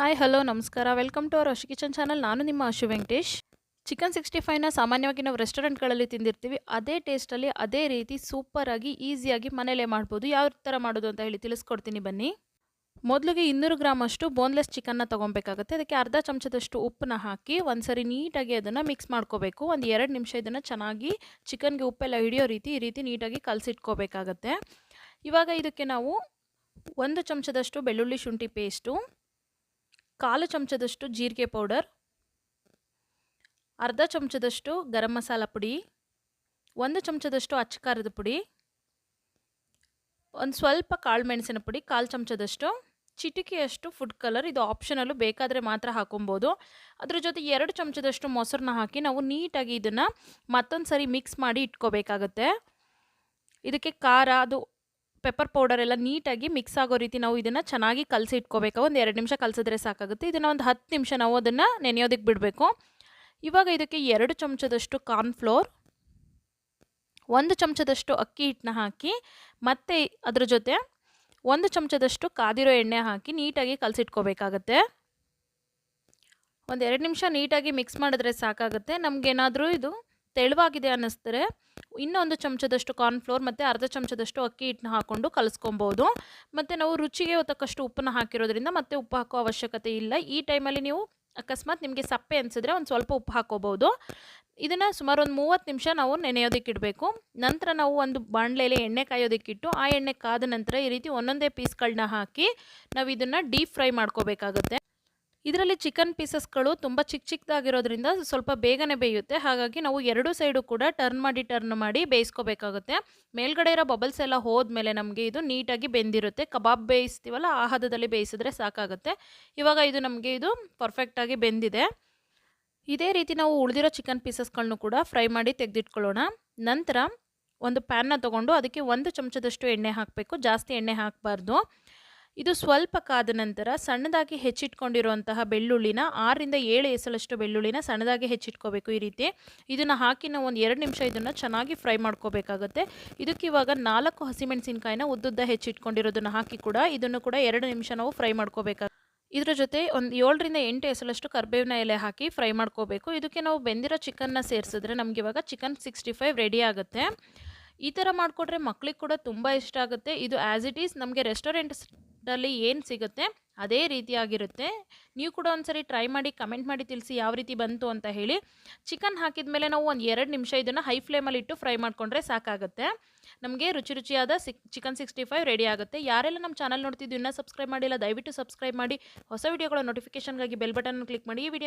Hi hello ನಮಸ್ಕಾರ. Welcome to our Ashu kitchen channel ನಾನು ನಿಮ್ಮ ಅಶು ವೆಂಕಟೇಶ್. ಚಿಕನ್ ಸಿಕ್ಸ್ಟಿ ಫೈವ್ನ ಸಾಮಾನ್ಯವಾಗಿ ನಾವು ರೆಸ್ಟೋರೆಂಟ್ಗಳಲ್ಲಿ ತಿಂದಿರ್ತೀವಿ. ಅದೇ ಟೇಸ್ಟಲ್ಲಿ ಅದೇ ರೀತಿ ಸೂಪರಾಗಿ ಈಸಿಯಾಗಿ ಮನೇಲೇ ಮಾಡ್ಬೋದು. ಯಾವ ಥರ ಮಾಡೋದು ಅಂತ ಹೇಳಿ ತಿಳಿಸ್ಕೊಡ್ತೀನಿ ಬನ್ನಿ. ಮೊದಲಿಗೆ ಇನ್ನೂರು ಗ್ರಾಮ್ ಅಷ್ಟು ಬೋನ್ಲೆಸ್ ಚಿಕನ್ನ ತೊಗೊಬೇಕಾಗುತ್ತೆ. ಅದಕ್ಕೆ ಅರ್ಧ ಚಮಚದಷ್ಟು ಉಪ್ಪನ್ನ ಹಾಕಿ ಒಂದ್ಸರಿ ನೀಟಾಗಿ ಅದನ್ನು ಮಿಕ್ಸ್ ಮಾಡ್ಕೋಬೇಕು. ಒಂದು ಎರಡು ನಿಮಿಷ ಇದನ್ನು ಚೆನ್ನಾಗಿ ಚಿಕನ್ಗೆ ಉಪ್ಪೆಲ್ಲ ಹಿಡಿಯೋ ರೀತಿ, ಈ ರೀತಿ ನೀಟಾಗಿ ಕಲಸಿಟ್ಕೋಬೇಕಾಗತ್ತೆ. ಇವಾಗ ಇದಕ್ಕೆ ನಾವು ಒಂದು ಚಮಚದಷ್ಟು ಬೆಳ್ಳುಳ್ಳಿ ಶುಂಠಿ ಪೇಸ್ಟು ಕಾಲು ಚಮಚದಷ್ಟು ಜೀರಿಗೆ ಪೌಡರ್, ಅರ್ಧ ಚಮಚದಷ್ಟು ಗರಂ ಮಸಾಲ ಪುಡಿ, ಒಂದು ಚಮಚದಷ್ಟು ಅಚ್ಚಕಾರದ ಪುಡಿ, ಒಂದು ಸ್ವಲ್ಪ ಕಾಳು ಮೆಣಸಿನ ಪುಡಿ, ಕಾಲು ಚಮಚದಷ್ಟು. ಚಿಟಿಕೆಯಷ್ಟು ಫುಡ್ ಕಲರ್ ಇದು ಆಪ್ಷನಲ್ಲು ಬೇಕಾದರೆ ಮಾತ್ರ ಹಾಕೊಬೋದು. ಅದ್ರ ಜೊತೆ ಎರಡು ಚಮಚದಷ್ಟು ಮೊಸರನ್ನ ಹಾಕಿ ನಾವು ನೀಟಾಗಿ ಇದನ್ನು ಮತ್ತೊಂದು ಸರಿ ಮಿಕ್ಸ್ ಮಾಡಿ ಇಟ್ಕೋಬೇಕಾಗತ್ತೆ. ಇದಕ್ಕೆ ಖಾರ, ಅದು ಪೆಪ್ಪರ್ ಪೌಡರ್ ಎಲ್ಲ ನೀಟಾಗಿ ಮಿಕ್ಸ್ ಆಗೋ ರೀತಿ ನಾವು ಇದನ್ನು ಚೆನ್ನಾಗಿ ಕಲಸಿ ಇಟ್ಕೋಬೇಕು. ಒಂದು ಎರಡು ನಿಮಿಷ ಕಲಸಿದ್ರೆ ಸಾಕಾಗುತ್ತೆ. ಇದನ್ನು ಒಂದು ಹತ್ತು ನಿಮಿಷ ನಾವು ಅದನ್ನು ನೆನೆಯೋದಕ್ಕೆ ಬಿಡಬೇಕು. ಇವಾಗ ಇದಕ್ಕೆ ಎರಡು ಚಮಚದಷ್ಟು ಕಾರ್ನ್ಫ್ಲೋರ್ ಒಂದು ಚಮಚದಷ್ಟು ಅಕ್ಕಿ ಹಿಟ್ಟನ್ನ ಹಾಕಿ, ಮತ್ತೆ ಅದ್ರ ಜೊತೆ ಒಂದು ಚಮಚದಷ್ಟು ಕಾದಿರೋ ಎಣ್ಣೆ ಹಾಕಿ ನೀಟಾಗಿ ಕಲಸಿಟ್ಕೋಬೇಕಾಗತ್ತೆ ಒಂದು ಎರಡು ನಿಮಿಷ ನೀಟಾಗಿ ಮಿಕ್ಸ್ ಮಾಡಿದ್ರೆ ಸಾಕಾಗುತ್ತೆ. ನಮಗೇನಾದರೂ ಇದು ತೆಳುವಾಗಿದೆ ಅನ್ನಿಸ್ತಾರೆ ಇನ್ನೊಂದು ಚಮಚದಷ್ಟು ಕಾರ್ನ್ಫ್ಲೋರ್ ಮತ್ತು ಅರ್ಧ ಚಮಚದಷ್ಟು ಅಕ್ಕಿ ಹಿಟ್ಟನ್ನ ಹಾಕ್ಕೊಂಡು ಕಲಿಸ್ಕೊಬೋದು. ಮತ್ತು ನಾವು ರುಚಿಗೆ ತಕ್ಕಷ್ಟು ಉಪ್ಪನ್ನು ಹಾಕಿರೋದ್ರಿಂದ ಮತ್ತೆ ಉಪ್ಪು ಹಾಕೋ ಅವಶ್ಯಕತೆ ಇಲ್ಲ. ಈ ಟೈಮಲ್ಲಿ ನೀವು ಅಕಸ್ಮಾತ್ ನಿಮಗೆ ಸಪ್ಪೆ ಅನಿಸಿದ್ರೆ ಒಂದು ಸ್ವಲ್ಪ ಉಪ್ಪು ಹಾಕೋಬೋದು. ಇದನ್ನು ಸುಮಾರು ಒಂದು ಮೂವತ್ತು ನಿಮಿಷ ನಾವು ನೆನೆಯೋದಕ್ಕೆ ಇಡಬೇಕು. ನಂತರ ನಾವು ಒಂದು ಬಾಣಲೆಯಲ್ಲಿ ಎಣ್ಣೆ ಕಾಯೋದಕ್ಕಿಟ್ಟು ಆ ಎಣ್ಣೆ ಕಾದ ನಂತರ ಈ ರೀತಿ ಒಂದೊಂದೇ ಪೀಸ್ಗಳನ್ನ ಹಾಕಿ ನಾವು ಇದನ್ನು ಡೀಪ್ ಫ್ರೈ ಮಾಡ್ಕೋಬೇಕಾಗುತ್ತೆ. ಇದರಲ್ಲಿ ಚಿಕನ್ ಪೀಸಸ್ಗಳು ತುಂಬ ಚಿಕ್ಕ ಚಿಕ್ಕದಾಗಿರೋದ್ರಿಂದ ಸ್ವಲ್ಪ ಬೇಗನೆ ಬೇಯುತ್ತೆ. ಹಾಗಾಗಿ ನಾವು ಎರಡೂ ಸೈಡು ಕೂಡ ಟರ್ನ್ ಮಾಡಿ ಟರ್ನ್ ಮಾಡಿ ಬೇಯಿಸ್ಕೋಬೇಕಾಗುತ್ತೆ. ಮೇಲ್ಗಡೆ ಇರೋ ಬಬಲ್ಸ್ ಎಲ್ಲ ಹೋದ್ಮೇಲೆ ನಮಗೆ ಇದು ನೀಟಾಗಿ ಬೆಂದಿರುತ್ತೆ. ಕಬಾಬ್ ಬೇಯಿಸ್ತೀವಲ್ಲ, ಆ ಹದದಲ್ಲಿ ಬೇಯಿಸಿದ್ರೆ ಸಾಕಾಗುತ್ತೆ. ಇವಾಗ ಇದು ನಮಗೆ ಇದು ಪರ್ಫೆಕ್ಟಾಗಿ ಬೆಂದಿದೆ. ಇದೇ ರೀತಿ ನಾವು ಉಳಿದಿರೋ ಚಿಕನ್ ಪೀಸಸ್ಗಳನ್ನು ಕೂಡ ಫ್ರೈ ಮಾಡಿ ತೆಗೆದಿಟ್ಕೊಳ್ಳೋಣ. ನಂತರ ಒಂದು ಪ್ಯಾನ್ನ ತೊಗೊಂಡು ಅದಕ್ಕೆ ಒಂದು ಚಮಚದಷ್ಟು ಎಣ್ಣೆ ಹಾಕಬೇಕು. ಜಾಸ್ತಿ ಎಣ್ಣೆ ಹಾಕಬಾರ್ದು. ಇದು ಸ್ವಲ್ಪ ಕಾದ ನಂತರ ಸಣ್ಣದಾಗಿ ಹೆಚ್ಚಿಟ್ಕೊಂಡಿರುವಂತಹ ಬೆಳ್ಳುಳ್ಳಿನ ಆರರಿಂದ ಏಳು ಎಸಲಷ್ಟು ಬೆಳ್ಳುಳ್ಳಿನ ಸಣ್ಣದಾಗಿ ಹೆಚ್ಚಿಟ್ಕೋಬೇಕು ಈ ರೀತಿ. ಇದನ್ನು ಹಾಕಿ ನಾವು ಒಂದು ಎರಡು ನಿಮಿಷ ಇದನ್ನು ಚೆನ್ನಾಗಿ ಫ್ರೈ ಮಾಡ್ಕೋಬೇಕಾಗುತ್ತೆ. ಇದಕ್ಕೆ ಇವಾಗ ನಾಲ್ಕು ಹಸಿಮೆಣಸಿನ್ಕಾಯಿನ ಉದ್ದುದ್ದ ಹೆಚ್ಚಿಟ್ಕೊಂಡಿರೋದನ್ನು ಹಾಕಿ ಕೂಡ ಇದನ್ನು ಕೂಡ ಎರಡು ನಿಮಿಷ ನಾವು ಫ್ರೈ ಮಾಡ್ಕೋಬೇಕಾಗುತ್ತೆ ಇದರ ಜೊತೆ ಒಂದು ಏಳರಿಂದ ಎಂಟು ಎಸಲಷ್ಟು ಕರ್ಬೇವಿನ ಎಲೆ ಹಾಕಿ ಫ್ರೈ ಮಾಡ್ಕೋಬೇಕು. ಇದಕ್ಕೆ ನಾವು ಬೆಂದಿರೋ ಚಿಕನ್ನ ಸೇರಿಸಿದ್ರೆ ನಮಗೆ ಇವಾಗ ಚಿಕನ್ ಸಿಕ್ಸ್ಟಿ ಫೈವ್ ರೆಡಿ ಆಗುತ್ತೆ. ಈ ಥರ ಮಾಡಿಕೊಟ್ರೆ ಮಕ್ಳಿಗೆ ಕೂಡ ತುಂಬ ಇಷ್ಟ ಆಗುತ್ತೆ. ಇದು ಆ್ಯಸ್ ಇಟ್ ಈಸ್ ನಮಗೆ ರೆಸ್ಟೋರೆಂಟ್ಸಲ್ಲಿ ಏನು ಸಿಗುತ್ತೆ? ಅದೇ ರೀತಿಯಾಗಿರುತ್ತೆ. ನೀವು ಕೂಡ ಒಂದ್ಸರಿ ಟ್ರೈ ಮಾಡಿ ಕಮೆಂಟ್ ಮಾಡಿ ತಿಳಿಸಿ ಯಾವ ರೀತಿ ಬಂತು ಅಂತ ಹೇಳಿ. ಚಿಕನ್ ಹಾಕಿದ ಮೇಲೆ ನಾವು ಒಂದು ಎರಡು ನಿಮಿಷ ಇದನ್ನು ಹೈ ಫ್ಲೇಮಲ್ಲಿ ಇಟ್ಟು ಫ್ರೈ ಮಾಡಿಕೊಂಡ್ರೆ ಸಾಕಾಗುತ್ತೆ. ನಮಗೆ ರುಚಿ ರುಚಿಯಾದ ಚಿಕನ್ ಸಿಕ್ಸ್ಟಿ ಫೈವ್ ರೆಡಿ ಆಗುತ್ತೆ. ಯಾರೆಲ್ಲ ನಮ್ಮ ಚಾನಲ್ ನೋಡ್ತಿದ್ದು ಇನ್ನೂ ಸಬ್ಸ್ಕ್ರೈಬ್ ಮಾಡಿಲ್ಲ, ದಯವಿಟ್ಟು ಸಬ್ಸ್ಕ್ರೈಬ್ ಮಾಡಿ. ಹೊಸ ವೀಡಿಯೋಗಳ ನೋಟಿಫಿಕೇಷನ್ಗಾಗಿ ಬೆಲ್ ಬಟನ್ ಕ್ಲಿಕ್ ಮಾಡಿ. ಈ ವಿಡಿಯೋ